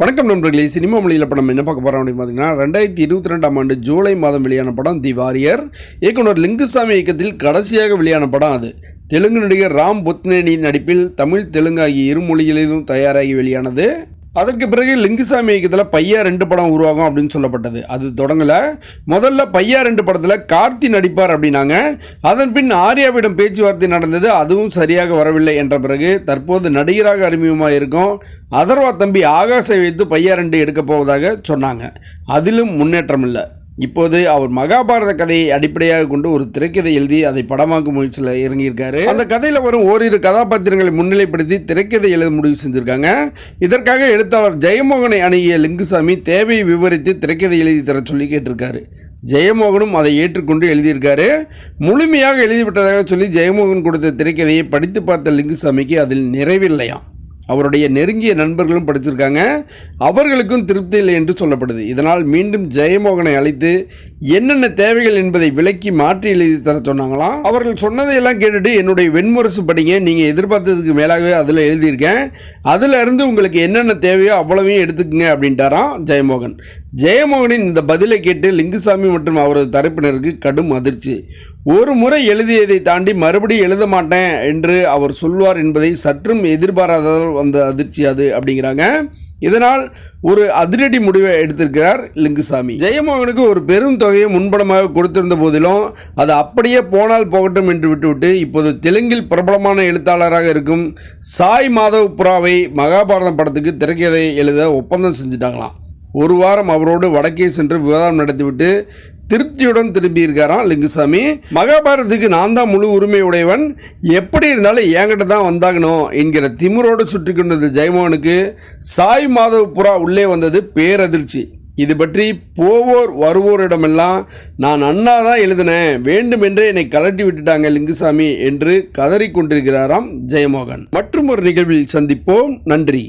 வணக்கம் நண்பர்களே சினிமா மொழியில் படம் என்ன பார்க்க போகிறோம் அப்படின்னு பார்த்தீங்கன்னா ரெண்டாயிரத்தி இருபத்தி ரெண்டாம் ஆண்டு ஜூலை மாதம் வெளியான படம் தி வாரியர். இயக்குனர் லிங்குசாமி இயக்கத்தில் கடைசியாக வெளியான படம் அது. தெலுங்கு நடிகர் ராம் புத்னேனி நடிப்பில் தமிழ் தெலுங்கு ஆகிய இரு மொழிகளிலும் தயாராகி வெளியானது. அதற்கு பிறகு லிங்குசாமி இயக்கத்தில் பையா ரெண்டு படம் உருவாகும் அப்படின்னு சொல்லப்பட்டது. அது தொடங்கலை. முதல்ல பையா ரெண்டு படத்தில் கார்த்தி நடிப்பார் அப்படின்னாங்க. அதன் பின் ஆர்யாவிடம் பேச்சுவார்த்தை நடந்தது. அதுவும் சரியாக வரவில்லை என்ற பிறகு தற்போது நடிகராக அறிமுகமாக இருக்கும். அதர்வா தம்பி ஆகாஷை வைத்து பையா ரெண்டு எடுக்கப் போவதாக சொன்னாங்க. அதிலும் முன்னேற்றம் இல்லை. இப்போது அவர் மகாபாரத கதையை அடிப்படையாக கொண்டு ஒரு திரைக்கதை எழுதி அதை படமாக்கும் முயற்சியில் இறங்கியிருக்காரு. அந்த கதையில் வரும் ஓரிரு கதாபாத்திரங்களை முன்னிலைப்படுத்தி திரைக்கதை எழுத முடிவு செஞ்சுருக்காங்க. இதற்காக எழுத்தாளர் ஜெயமோகனை அணுகிய லிங்குசாமி தேவையை விவரித்து திரைக்கதை எழுதி தர சொல்லி கேட்டிருக்காரு. ஜெயமோகனும் அதை ஏற்றுக்கொண்டு எழுதியிருக்காரு. முழுமையாக எழுதிவிட்டதாக சொல்லி ஜெயமோகன் கொடுத்த திரைக்கதையை படித்து பார்த்த லிங்குசாமிக்கு அதில் நிறைவில்லையாம். அவருடைய நெருங்கிய நண்பர்களும் படிச்சிருக்காங்க. அவர்களுக்கும் திருப்தி இல்லை என்று சொல்லப்படுது. இதனால் மீண்டும் ஜெயமோகனை அழைத்து என்னென்ன தேவைகள் என்பதை விலக்கி மாற்றி எழுதி தர சொன்னாங்களாம் அவர்கள் சொன்னதையெல்லாம் கேட்டுட்டு என்னுடைய வெண்முரசு படிங்க நீங்கள் எதிர்பார்த்ததுக்கு மேலாகவே அதில் எழுதியிருக்கேன். அதில் இருந்து உங்களுக்கு என்னென்ன தேவையோ அவ்வளவையும் எடுத்துக்கங்க அப்படின்ட்டாராம் ஜெயமோகன். ஜெயமோகனின் இந்த பதிலை கேட்டு லிங்குசாமி மற்றும் அவரது தரப்பினருக்கு கடும் அதிர்ச்சி. ஒரு முறை எழுதியதை தாண்டி மறுபடியும் எழுத மாட்டேன் என்று அவர் சொல்வார் என்பதை சற்றும் எதிர்பாராததால் வந்த அதிர்ச்சி அது அப்படிங்கிறாங்க. இதனால் ஒரு அதிரடி முடிவை எடுத்திருக்கிறார் லிங்குசாமி. ஜெயமோகனுக்கு ஒரு பெரும் தொகையை முன்பணமாக கொடுத்திருந்த போதிலும் அது அப்படியே போனால் போகட்டும் என்று விட்டுவிட்டு இப்போது தெலுங்கில் பிரபலமான எழுத்தாளராக இருக்கும் சாய் மாதவ் புறாவை மகாபாரதம் படத்துக்கு திரைக்கதை எழுத ஒப்பந்தம் செஞ்சுட்டாங்களாம். ஒரு வாரம் அவரோடு வடக்கே சென்று விவாதம் நடத்திவிட்டு திருப்தியுடன் திரும்பியிருக்காராம் லிங்குசாமி. மகாபாரதத்துக்கு நான் தான் முழு உரிமையுடையவன். எப்படி இருந்தாலும் என்கிட்ட தான் வந்தாகணும் என்கிற திமுரோடு சுற்றி கொண்டது ஜெயமோகனுக்கு சாய் மாதவ் புறா உள்ளே வந்தது பேரதிர்ச்சி. இது பற்றி போவோர் வருவோரிடமெல்லாம் நான் அண்ணா தான் எழுதினேன். வேண்டுமென்றே என்னை கலட்டி விட்டுட்டாங்க லிங்குசாமி என்று கதறிக்கொண்டிருக்கிறாராம் ஜெயமோகன். மற்றும் ஒரு நிகழ்வில் சந்திப்போம். நன்றி.